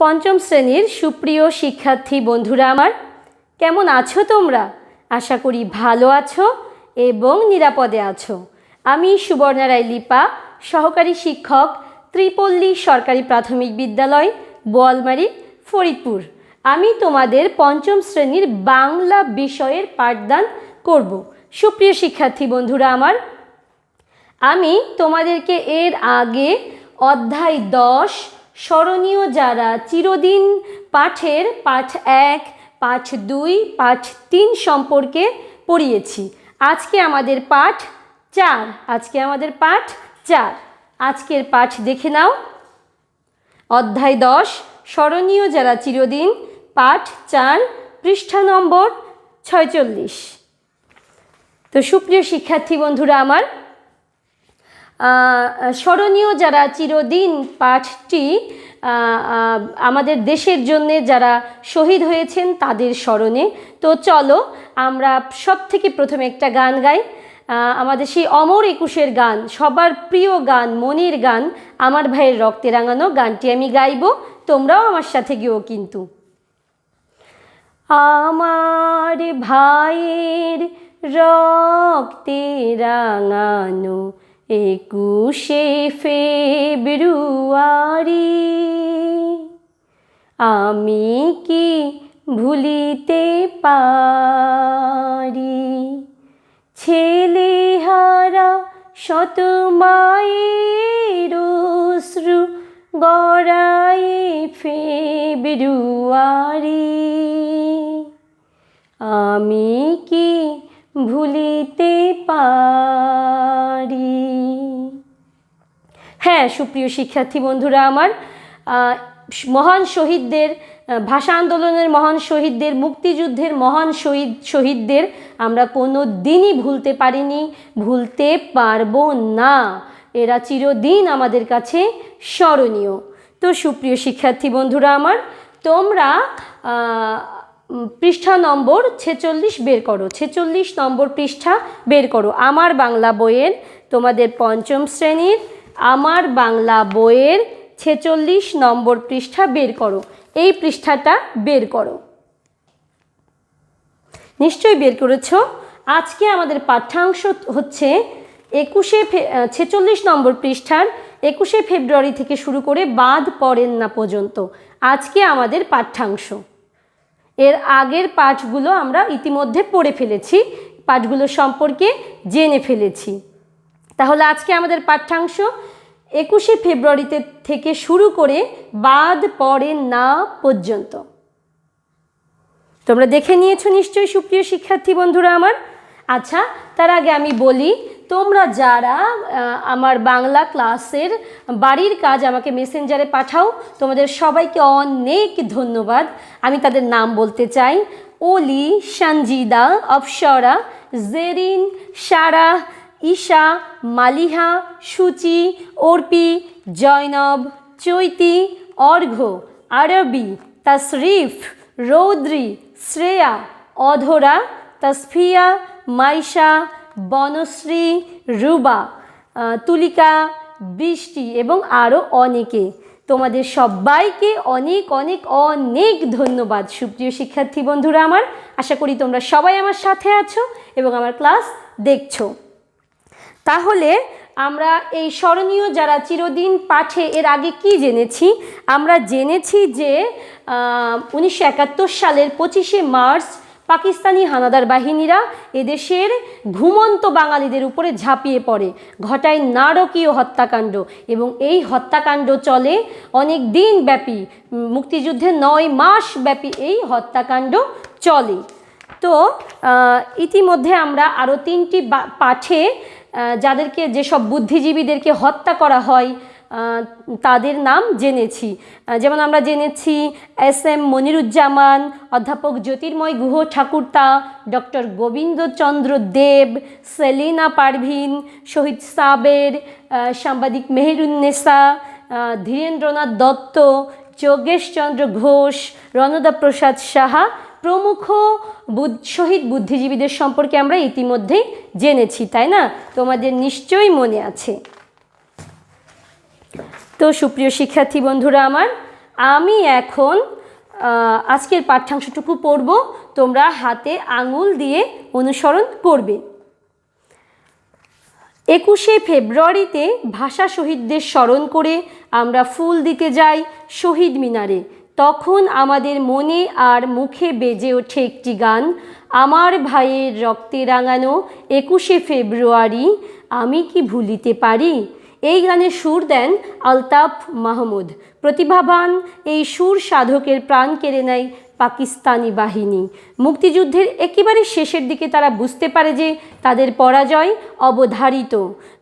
পঞ্চম শ্রেণির সুপ্রিয় শিক্ষার্থী বন্ধুরা আমার, কেমন আছো তোমরা? আশা করি ভালো আছো এবং নিরাপদে আছো। আমি সুবর্ণা রায় লিপা সহকারী শিক্ষক, ত্রিপল্লী সরকারি প্রাথমিক বিদ্যালয়, বোয়ালমারি, ফরিদপুর। আমি তোমাদের পঞ্চম শ্রেণির বাংলা বিষয়ের পাঠদান করব। সুপ্রিয় শিক্ষার্থী বন্ধুরা আমার, আমি তোমাদেরকে এর আগে অধ্যায় দশ স্মরণীয় যারা চিরদিন পাঠের পাঠ এক, পাঠ দুই, পাঠ তিন সম্পর্কে পড়িয়েছি। আজকে আমাদের পাঠ চার, আজকে আমাদের পাঠ চার। আজকের পাঠ দেখে নাও। অধ্যায় দশ, স্মরণীয় যারা চিরদিন পাঠ চার, পৃষ্ঠা নম্বর ছয়চল্লিশ। তো সুপ্রিয় শিক্ষার্থী বন্ধুরা আমার স্মরণীয় যারা চিরদিন পাঠটি আমাদের দেশের জন্য যারা শহীদ হয়েছেন তাদের স্মরণে। তো চলো, আমরা সব থেকে প্রথমে একটা গান গাই। আমাদের সেই অমর একুশের গান, সবার প্রিয় গান, মনের গান, আমার ভাইয়ের রক্তে রাঙানো গানটি আমি গাইব, তোমরাও আমার সাথে গিয়েও কিন্তু। আমার ভাইয়ের রক্তে রাঙানো একুশে ফেব্রুয়ারি। আমি কি ভুলিতে পারি? ছেলেহারা শত মায়ের অশ্রু গড়াই ফেব্রুয়ারি। আমি কি ভুলিতে পারি। হ্যাঁ সুপ্রিয় শিক্ষার্থী বন্ধুরা, আমার মহান শহীদদের ভাষা আন্দোলনের মহান শহীদদের, মুক্তিযুদ্ধের মহান শহীদ, শহীদদের আমরা কোনো দিনই ভুলতে পারিনি, ভুলতে পারব না। এরা চিরদিন আমাদের কাছে স্মরণীয়। তো সুপ্রিয় শিক্ষার্থী বন্ধুরা, আমার, তোমরা পৃষ্ঠা নম্বর ছেচল্লিশ বের করো। ছেচল্লিশ নম্বর পৃষ্ঠা বের করো। আমার বাংলা বইয়ের তোমাদের পঞ্চম শ্রেণির আমার বাংলা বইয়ের ছেচল্লিশ নম্বর পৃষ্ঠা বের করো। এই পৃষ্ঠাটা বের করো। নিশ্চয়ই বের করেছ। আজকে আমাদের পাঠ্যাংশ হচ্ছে একুশে ফে ছেচল্লিশ নম্বর পৃষ্ঠার একুশে ফেব্রুয়ারি থেকে শুরু করে বাদ পড়েন না পর্যন্ত। আজকে আমাদের পাঠ্যাংশ। এর আগের পাঠগুলো আমরা ইতিমধ্যে পড়ে ফেলেছি, পাঠগুলো সম্পর্কে জেনে ফেলেছি। তাহলে আজকে আমাদের পাঠ্যাংশ একুশে ফেব্রুয়ারিতে থেকে শুরু করে বাদ পড়ে না পর্যন্ত। তোমরা দেখে নিয়েছো নিশ্চয়ই সুপ্রিয় শিক্ষার্থী বন্ধুরা আমার। আচ্ছা তার আগে আমি বলি, তোমরা যারা আমার বাংলা ক্লাসের বাড়ির কাজ আমাকে মেসেঞ্জারে পাঠাও, তোমাদের সবাইকে অনেক ধন্যবাদ। আমি তাদের নাম বলতে চাই। ওলি সঞ্জিদা অপসরা, জেরিন, সারা, ঈশা, মালিহা, সুচি, অর্পি, জয়নব, চৈতি অর্ঘ্য আরবি, তাসরিফ, রৌদ্রি, শ্রেয়া, অধরা, তসফিয়া মাইশা, বনশ্রী, রুবা তুলিকা, বৃষ্টি এবং আরও অনেকে। তোমাদের সবাইকে অনেক অনেক অনেক ধন্যবাদ। সুপ্রিয় শিক্ষার্থী বন্ধুরা আমার, আশা করি তোমরা সবাই আমার সাথে আছো এবং আমার ক্লাস দেখছ। তাহলে আমরা এই স্মরণীয় যারা চিরদিন পাঠে, এর আগে কি জেনেছি? আমরা জেনেছি যে উনিশশো একাত্তর সালের পঁচিশে মার্চ পাকিস্তানি হানাদার বাহিনীরা এদেশের ঘুমন্ত বাঙালিদের উপরে ঝাঁপিয়ে পড়ে। ঘটায় নারকীয় হত্যাকাণ্ড এবং এই হত্যাকাণ্ড চলে অনেক দিন ব্যাপী। উম, মুক্তিযুদ্ধের নয় মাস ব্যাপী এই হত্যাকাণ্ড চলে। তো ইতিমধ্যে আমরা আরও তিনটি পাঠে যাদেরকে যেসব বুদ্ধিজীবীদেরকে হত্যা করা হয় তাদের নাম জেনেছি। যেমন আমরা জেনেছি এস এম মনিরুজ্জামান, অধ্যাপক জ্যোতির্ময় গুহ ঠাকুরতা, ডক্টর গোবিন্দচন্দ্র দেব, সেলিনা পারভিন, শহীদ সাবের সাংবাদিক মেহেরুন্নেসা ধীরেন্দ্রনাথ দত্ত, যোগেশচন্দ্র ঘোষ, রণদা প্রসাদ সাহা প্রমুখ শহীদ বুদ্ধিজীবীদের সম্পর্কে আমরা ইতিমধ্যেই জেনেছি, তাই না? তোমাদের নিশ্চয়ই মনে আছে। তো সুপ্রিয় শিক্ষার্থী বন্ধুরা আমার, আমি এখন আজকের পাঠ্যাংশটুকু পড়ব, তোমরা হাতে আঙুল দিয়ে অনুসরণ করবে। একুশে ফেব্রুয়ারিতে ভাষা শহীদদের স্মরণ করে আমরা ফুল দিতে যাই শহীদ মিনারে। তখন আমাদের মনে আর মুখে বেজে ওঠে একটি গান, আমার ভাইয়ের রক্তে রাঙানো একুশে ফেব্রুয়ারি, আমি কি ভুলিতে পারি? এই গানে সুর দেন আলতাফ মাহমুদ। প্রতিভাবান এই সুর সাধকের প্রাণ কেড়ে নেয় পাকিস্তানি বাহিনী। মুক্তিযুদ্ধের একেবারে শেষের দিকে তারা বুঝতে পারে যে তাদের পরাজয় অবধারিত।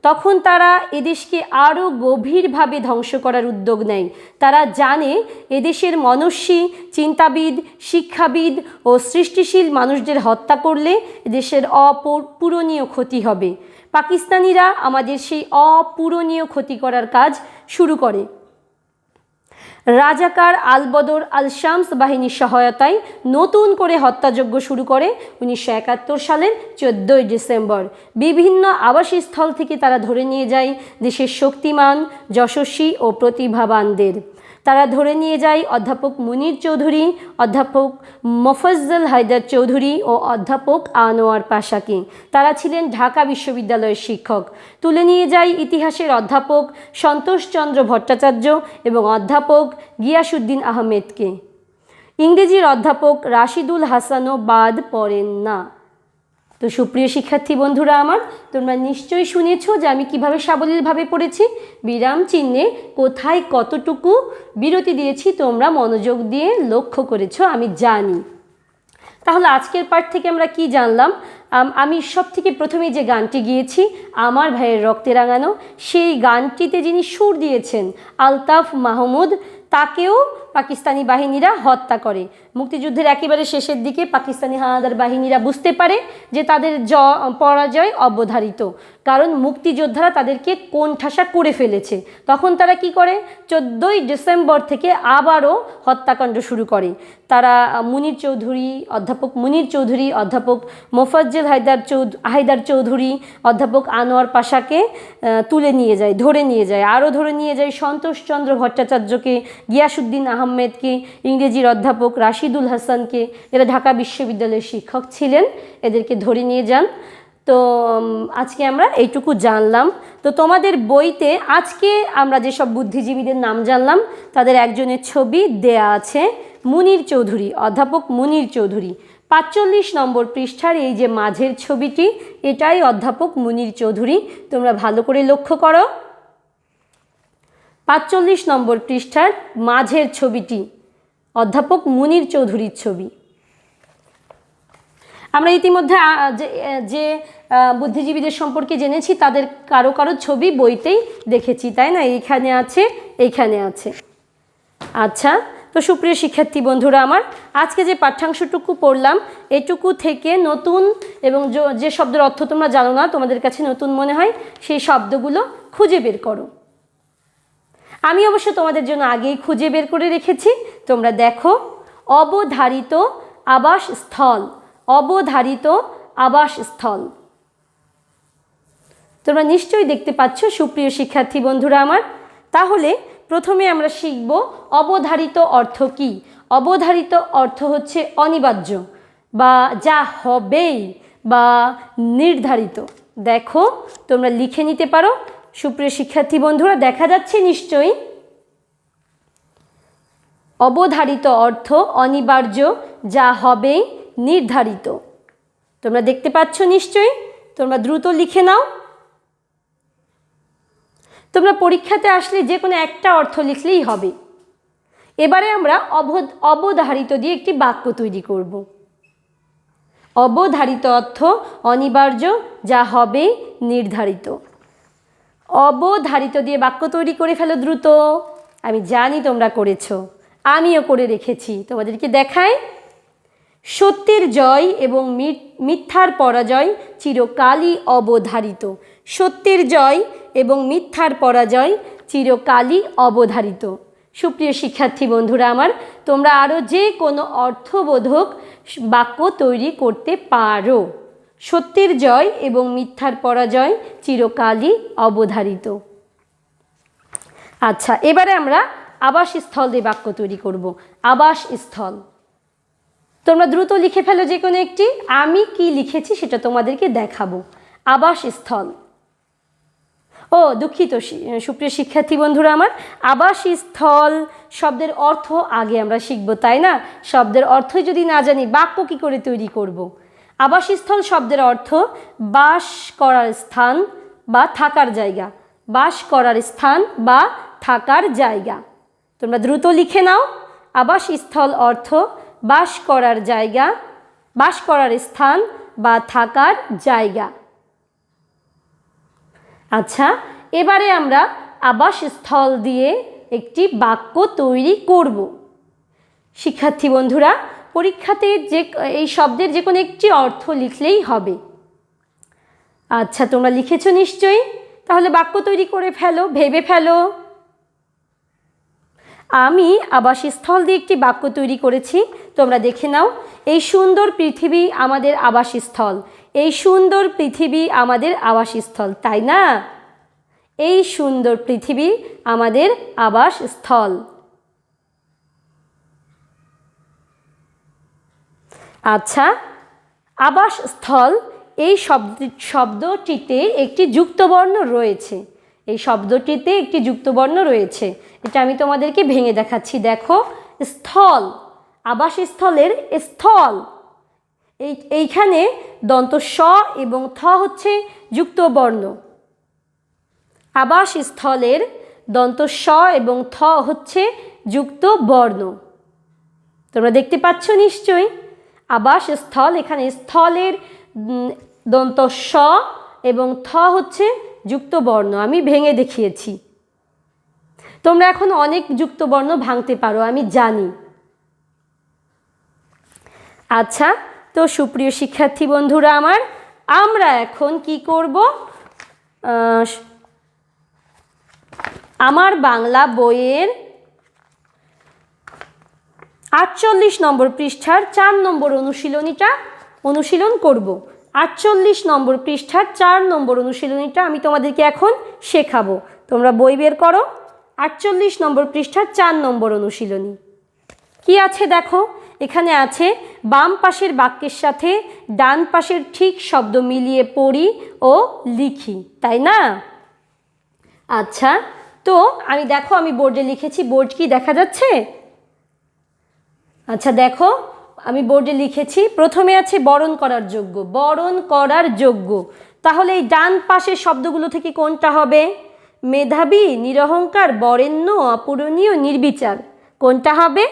তখন তারা এদেশকে আরও গভীরভাবে ধ্বংস করার উদ্যোগ নেয়। তারা জানে এদেশের মনস্বী, চিন্তাবিদ, শিক্ষাবিদ ও সৃষ্টিশীল মানুষদের হত্যা করলে এদেশের অপূরণীয় ক্ষতি হবে। পাকিস্তানিরা আমাদের সেই অপূরণীয় ক্ষতি করার কাজ শুরু করে। রাজাকার আলবদর আল শামস বাহিনীর সহায়তায় নতুন করে হত্যাযজ্ঞ শুরু করে উনিশশো একাত্তর সালের চোদ্দোই ডিসেম্বর। বিভিন্ন আবাসস্থল থেকে তারা ধরে নিয়ে যায় দেশের শক্তিমান, যশস্বী ও প্রতিভাবানদের। তারা ধরে নিয়ে যায় অধ্যাপক মুনির চৌধুরী, অধ্যাপক মফজ্জল হায়দার চৌধুরী ও অধ্যাপক আনোয়ার পাশাকে। তারা ছিলেন ঢাকা বিশ্ববিদ্যালয়ের শিক্ষক। তুলে নিয়ে যায় ইতিহাসের অধ্যাপক সন্তোষচন্দ্র ভট্টাচার্য এবং অধ্যাপক গিয়াসুদ্দিন আহমেদকে। ইংরেজির অধ্যাপক রাশিদুল হাসানও বাদ পড়েন না। তো সুপ্রিয় শিক্ষার্থী বন্ধুরা আমার, তোমরা নিশ্চয়ই শুনেছ যে আমি কীভাবে সাবলীলভাবে পড়েছি। বিরাম চিহ্নে কোথায় কতটুকু বিরতি দিয়েছি তোমরা মনোযোগ দিয়ে লক্ষ্য করেছ, আমি জানি। তাহলে আজকের পাঠ থেকে আমরা কি জানলাম? আম- সব থেকে প্রথমে যে গানটি গিয়েছি, আমার ভাইয়ের রক্তে রাঙানো, সেই গানটিতে যিনি সুর দিয়েছেন, আলতাফ মাহমুদ, তাকেও পাকিস্তানি বাহিনীরা হত্যা করে। মুক্তিযুদ্ধের একেবারে শেষের দিকে পাকিস্তানি হানাদার বাহিনীরা বুঝতে পারে যে তাদের জ, পরাজয় অবধারিত। কারণ মুক্তিযোদ্ধারা তাদেরকে কোণঠাসা করে ফেলেছে। তখন তারা কি করে? চোদ্দোই ডিসেম্বর থেকে আবারও হত্যাকাণ্ড শুরু করে। তারা মুনির চৌধুরী অধ্যাপক, মুনির চৌধুরী অধ্যাপক মোফাজ্জেল হায়দার চৌধ হায়দার চৌধুরী অধ্যাপক আনোয়ার পাশাকে তুলে নিয়ে যায়, ধরে নিয়ে যায়। আরও ধরে নিয়ে যায় সন্তোষচন্দ্র ভট্টাচার্যকে গিয়াসুদ্দিন আহমেদকে, ইংরেজির অধ্যাপক রাশিদুল হাসানকে। এরা ঢাকা বিশ্ববিদ্যালয়ের শিক্ষক ছিলেন, এদেরকে ধরে নিয়ে যান। তো আজকে আমরা এইটুকু জানলাম। তো তোমাদের বইতে আজকে আমরা যেসব বুদ্ধিজীবীদের নাম জানলাম, তাদের একজনের ছবি দেয়া আছে, মুনির চৌধুরী, অধ্যাপক মুনির চৌধুরী। পাঁচচল্লিশ নম্বর পৃষ্ঠার এই যে মাঝের ছবিটি, এটাই অধ্যাপক মুনির চৌধুরী। তোমরা ভালো করে লক্ষ্য করো। পাঁচচল্লিশ নম্বর পৃষ্ঠার মাঝের ছবিটি, অধ্যাপক মুনির চৌধুরীর ছবি। আমরা ইতিমধ্যে যে বুদ্ধিজীবীদের সম্পর্কে জেনেছি, তাদের কারও কারও ছবি বইতেই দেখেছি, তাই না? এইখানে আছে এইখানে আছে। আচ্ছা তো সুপ্রিয় শিক্ষার্থী বন্ধুরা আমার, আজকে যে পাঠ্যাংশটুকু পড়লাম, এটুকু থেকে নতুন এবং যে শব্দের অর্থ তোমরা জানো না, তোমাদের কাছে নতুন মনে হয়, সেই শব্দগুলো খুঁজে বের করো। আমি অবশ্য তোমাদের জন্য আগেই খুঁজে বের করে রেখেছি। তোমরা দেখো, অবধারিত আবাস স্থল অবধারিত আবাস স্থল তোমরা নিশ্চয়ই দেখতে পাচ্ছ, সুপ্রিয় শিক্ষার্থী বন্ধুরা আমার, তাহলে প্রথমে আমরা শিখব অবধারিত অর্থ কি। অবধারিত অর্থ হচ্ছে অনিবার্য বা যা হবেই বা নির্ধারিত। দেখো, তোমরা লিখে নিতে পারো। সুপ্রিয় শিক্ষার্থী বন্ধুরা, দেখা যাচ্ছে নিশ্চয়ই। অবধারিত অর্থ অনিবার্য, যা হবে নির্ধারিত। তোমরা দেখতে পাচ্ছ নিশ্চয়ই? তোমরা দ্রুত লিখে নাও। তোমরা পরীক্ষাতে আসলে যে কোনো একটা অর্থ লিখলেই হবে। এবারে আমরা অবধ, অবধারিত দিয়ে একটি বাক্য তৈরি করব। অবধারিত অর্থ অনিবার্য, যা হবে নির্ধারিত। অবধারিত দিয়ে বাক্য তৈরি করে ফেলো দ্রুত। আমি জানি তোমরা করেছ। আমিও করে রেখেছি। তোমাদেরকে দেখাই সত্যের জয় এবং মিথ্যার পরাজয় চিরকালই অবধারিত। সত্যের জয় এবং মিথ্যার পরাজয় চিরকালই অবধারিত। সুপ্রিয় শিক্ষার্থী বন্ধুরা আমার, তোমরা আরও যে কোনো অর্থবোধক বাক্য তৈরি করতে পারো। সত্যের জয় এবং মিথ্যার পরাজয় চিরকালই অবধারিত। আচ্ছা এবারে আমরা আবাসস্থল দিয়ে বাক্য তৈরি করব। আবাসস্থল। তোমরা দ্রুত লিখে ফেলো যে কোনো একটি। আমি কি লিখেছি সেটা তোমাদেরকে দেখাবো। আবাসস্থল। ও, দুঃখিত সুপ্রিয় শিক্ষার্থী বন্ধুরা আমার। আবাসস্থল শব্দের অর্থ আগে আমরা শিখব, তাই না? শব্দের অর্থই যদি না জানি, বাক্য কি করে তৈরি করব। আবাসস্থল শব্দের অর্থ বাস করার স্থান বা থাকার জায়গা। বাস করার স্থান বা থাকার জায়গা। তোমরা দ্রুত লিখে নাও। আবাসস্থল অর্থ বাস করার জায়গা, বাস করার স্থান বা থাকার জায়গা। আচ্ছা এবারে আমরা আবাসস্থল দিয়ে একটি বাক্য তৈরি করব। শিক্ষার্থী বন্ধুরা, পরীক্ষাতে যে, এই শব্দের যে কোনো একটি অর্থ লিখলেই হবে। আচ্ছা তোমরা লিখেছো নিশ্চয়ই? তাহলে বাক্য তৈরি করে ফেলো, ভেবে ফেলো। আমি আবাসস্থল দিয়ে একটি বাক্য তৈরি করেছি, তোমরা দেখে নাও। এই সুন্দর পৃথিবী আমাদের আবাসস্থল। এই সুন্দর পৃথিবী আমাদের আবাসস্থল, তাই না? এই সুন্দর পৃথিবী আমাদের আবাসস্থল। আচ্ছা আবাসস্থল এই শব্দ শব্দটিতে একটি যুক্তবর্ণ রয়েছে। এই শব্দটিতে একটি যুক্তবর্ণ রয়েছে। এটা আমি তোমাদেরকে ভেঙে দেখাচ্ছি। দেখো, স্থল, আবাসস্থলের স্থল। এই, এইখানে দন্ত স এবং থ হচ্ছে যুক্তবর্ণ। আবাসস্থলের দন্ত স এবং থ হচ্ছে যুক্ত বর্ণ তোমরা দেখতে পাচ্ছ নিশ্চয়ই? আবাসস্থল, এখানে স্থলের দন্ত স এবং থ হচ্ছে যুক্ত বর্ণ আমি ভেঙে দেখিয়েছি। তোমরা এখন অনেক যুক্ত বর্ণ ভাঙতে পারো, আমি জানি। আচ্ছা তো সুপ্রিয় শিক্ষার্থী বন্ধুরা আমার, আমরা এখন কি করব? আমার বাংলা বইয়ের আটচল্লিশ নম্বর পৃষ্ঠার চার নম্বর অনুশীলনীটা অনুশীলন করব। আটচল্লিশ নম্বর পৃষ্ঠার চার নম্বর অনুশীলনীটা আমি তোমাদেরকে এখন শেখাবো। তোমরা বই বের করো। আটচল্লিশ নম্বর পৃষ্ঠার চার নম্বর অনুশীলনী। কি আছে দেখো? এখানে আছে, বাম পাশের বাক্যের সাথে ডান পাশের ঠিক শব্দ মিলিয়ে পড়ি ও লিখি, তাই না? আচ্ছা তো আমি দেখো, আমি বোর্ডে লিখেছি, বোর্ড কি দেখা যাচ্ছে? আচ্ছা দেখো আমি বোর্ডে লিখেছি, প্রথমে আছে বরণ করার যোগ্য। বরণ করার যোগ্য। তাহলে এই ডান পাশের শব্দগুলো থেকে কোনটা হবে? মেধাবী, নিরহংকার, বরেণ্য, অপূরণীয়, নির্বিচার। কোনটা হবে?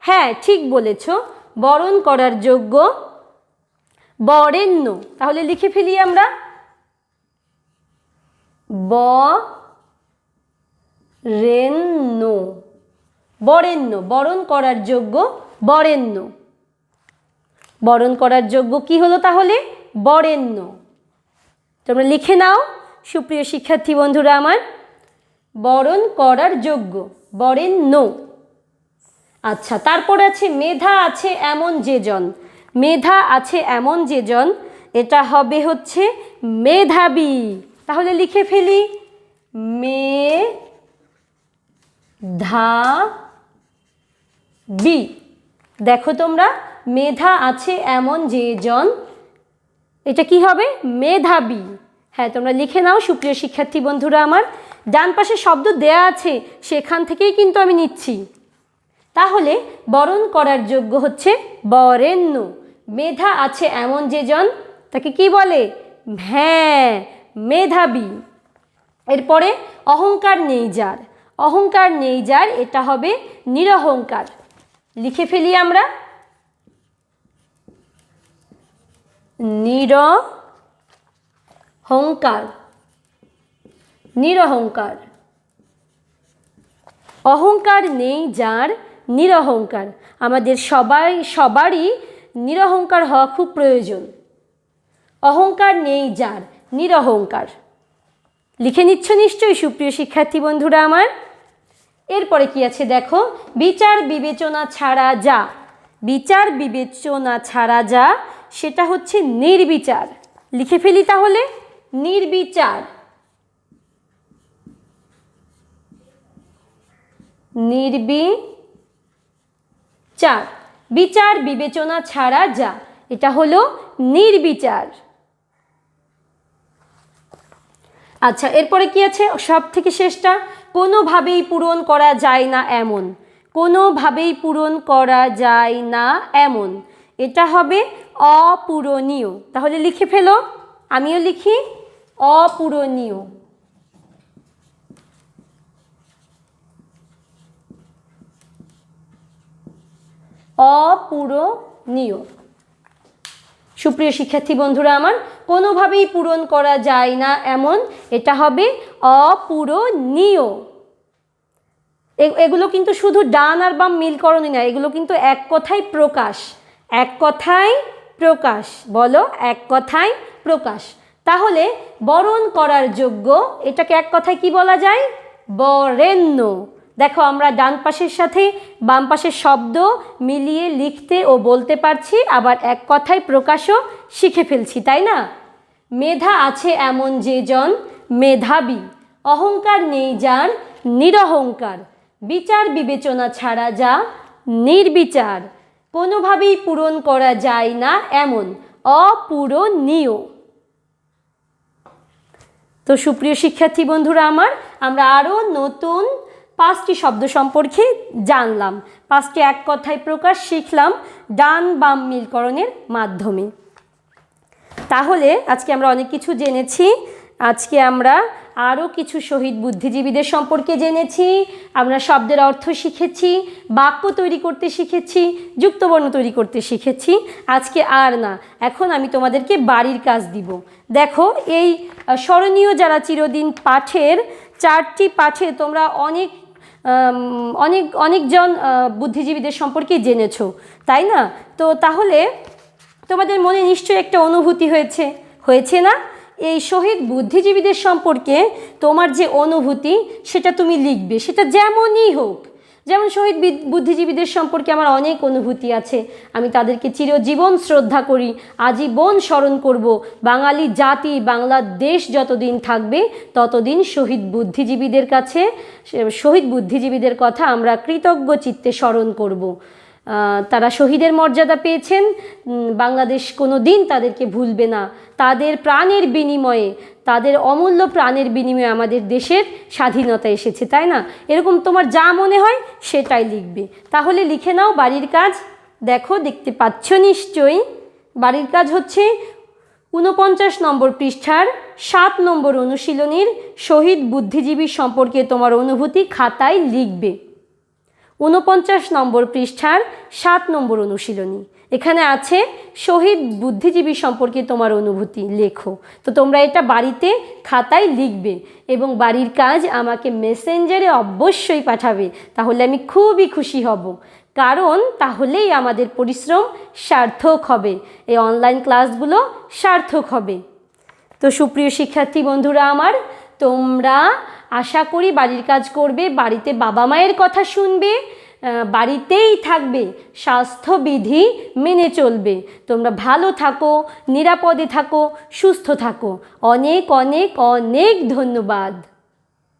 হ্যাঁ ঠিক বলেছ, বরণ করার যোগ্য। বরেণ্য। তাহলে লিখে ফেলি আমরা। ব রেণ্য বরেণ্য, বরণ করার যোগ্য, বরেণ্য। বরণ করার যোগ্য কি হলো তাহলে? বরেণ্য। তোমরা লিখে নাও, সুপ্রিয় শিক্ষার্থী বন্ধুরা আমার। বরণ করার যোগ্য, বরেণ্য। আচ্ছা তারপর আছে, মেধা আছে এমন যেজন। মেধা আছে এমন যেজন, এটা হবে হচ্ছে মেধাবী। তাহলে লিখে ফেলি মে ধা বি দেখো তোমরা মেধা আছে এমন যে জন, এটা কি হবে? মেধাবী। হ্যাঁ তোমরা লিখে নাও, সুপ্রিয় শিক্ষার্থী বন্ধুরা আমার। ডান পাশে শব্দ দেয়া আছে, সেখান থেকেই কিন্তু আমি নিচ্ছি। তাহলে বরণ করার যোগ্য হচ্ছে বরেণ্য। মেধা আছে এমন যে জন, তাকে কি বলে? হ্যাঁ মেধাবী। এরপরে অহংকার নেই যার। অহংকার নেই যার, এটা হবে নিরহংকার। লিখে ফেলি আমরা। নিরহংকার। নিরহংকার। অহংকার নেই যার নিরহংকার। আমাদের সবাই, সবারই নিরহংকার হওয়া খুব প্রয়োজন। অহংকার নেই যার নিরহংকার। লিখে নিচ্ছ নিশ্চয়ই, সুপ্রিয় শিক্ষার্থী বন্ধুরা আমার? এরপরে কি আছে দেখো? বিচার বিবেচনা ছাড়া যা। বিচার বিবেচনা ছাড়া যা সেটা হচ্ছে নির্বিচার। লিখে ফেলি তাহলে? নির্বিচার। নির্বিচার। বিচার বিবেচনা ছাড়া যা, এটা হলো নির্বিচার। আচ্ছা এরপরে কি আছে? সব থেকে শেষটা, কোনোভাবেই পূরণ করা যায় না এমন। কোনোভাবেই পূরণ করা যায় না এমন। এটা হবে অপূরণীয়। তাহলে লিখে ফেলো। আমিও লিখি, অপূরণীয়। অপূরণীয়। সুপ্রিয় শিক্ষার্থী বন্ধুরা আমার, কোনোভাবেই পূরণ করা যায় না এমন। এটা হবে অপূরণীয়। এগুলো কিন্তু শুধু ডান আর বাম মিলকরণই না, এগুলো কিন্তু এক কথায় প্রকাশ। এক কথায় প্রকাশ, বলো, এক কথায় প্রকাশ। তাহলে বরণ করার যোগ্য, এটাকে এক কথায় কি বলা যায়? বরেণ্য। দেখো, আমরা ডান পাশের সাথে বাম পাশের শব্দ মিলিয়ে লিখতে ও বলতে পারছি, আবার এক কথায় প্রকাশও শিখে ফেলছি, তাই না? মেধা আছে এমন যে জন মেধাবী। অহংকার নেই যার নিরহংকার। বিচার বিবেচনা ছাড়া যা নির্বিচার। কোনোভাবেই পূরণ করা যায় না এমন অপূরণীয়। তো সুপ্রিয় শিক্ষার্থী বন্ধুরা আমার, আমরা আরও নতুন পাঁচটি শব্দ সম্পর্কে জানলাম। পাঁচটি এক কথায় প্রকাশ শিখলাম ডান বাম মিলকরণের মাধ্যমে। তাহলে আজকে আমরা অনেক কিছু জেনেছি। আজকে আমরা আরও কিছু শহীদ বুদ্ধিজীবীদের সম্পর্কে জেনেছি, আমরা শব্দের অর্থ শিখেছি, বাক্য তৈরি করতে শিখেছি, যুক্তবর্ণ তৈরি করতে শিখেছি। আজকে আর না, এখন আমি তোমাদেরকে বাড়ির কাজ দিব। দেখো, এই স্মরণীয় যারা চিরদিন পাঠের, চারটি পাঠে তোমরা অনেক অনেক, অনেকজন বুদ্ধিজীবীদের সম্পর্কে জেনেছ, তাই না? তো তাহলে তোমাদের মনে নিশ্চয়ই একটা অনুভূতি হয়েছে হয়েছে না? এই শহীদ বুদ্ধিজীবীদের সম্পর্কে তোমার যে অনুভূতি, সেটা তুমি লিখবে। সেটা যেমনই হোক, যেমন শহীদ বুদ্ধিজীবীদের সম্পর্কে আমার অনেক অনুভূতি আছে। আমি তাদেরকে চিরজীবন শ্রদ্ধা করি, আজীবন স্মরণ করব। বাঙালি জাতি বাংলাদেশ যতদিন থাকবে, ততদিন শহীদ বুদ্ধিজীবীদের কাছে, শহীদ বুদ্ধিজীবীদের কথা আমরা কৃতজ্ঞ চিত্তে স্মরণ করব। তারা শহীদের মর্যাদা পেয়েছেন। বাংলাদেশ কোনো দিন তাদেরকে ভুলবে না। তাদের প্রাণের বিনিময়ে, তাদের অমূল্য প্রাণের বিনিময়ে আমাদের দেশের স্বাধীনতা এসেছে, তাই না? এরকম তোমার যা মনে হয় সেটাই লিখবে। তাহলে লিখে নাও বাড়ির কাজ। দেখো, দেখতে পাচ্ছ নিশ্চয়ই। বাড়ির কাজ হচ্ছে ঊনপঞ্চাশ নম্বর পৃষ্ঠার সাত নম্বর অনুশীলনীর শহীদ বুদ্ধিজীবী সম্পর্কে তোমার অনুভূতি খাতায় লিখবে। ঊনপঞ্চাশ নম্বর পৃষ্ঠার সাত নম্বর অনুশীলনী। এখানে আছে, শহীদ বুদ্ধিজীবী সম্পর্কে তোমার অনুভূতি লেখো। তো তোমরা এটা বাড়িতে খাতায় লিখবে এবং বাড়ির কাজ আমাকে মেসেঞ্জারে অবশ্যই পাঠাবে, তাহলে আমি খুবই খুশি হব। কারণ তাহলেই আমাদের পরিশ্রম সার্থক হবে, এই অনলাইন ক্লাসগুলো সার্থক হবে। তো সুপ্রিয় শিক্ষার্থী বন্ধুরা আমার, তোমরা আশা করি বাড়ির কাজ করবে, বাড়িতে বাবা মায়ের কথা শুনবে বাড়িতেই থাকবে, স্বাস্থ্যবিধি মেনে চলবে। তোমরা ভালো থাকো, নিরাপদে থাকো, সুস্থ থাকো। অনেক অনেক অনেক ধন্যবাদ।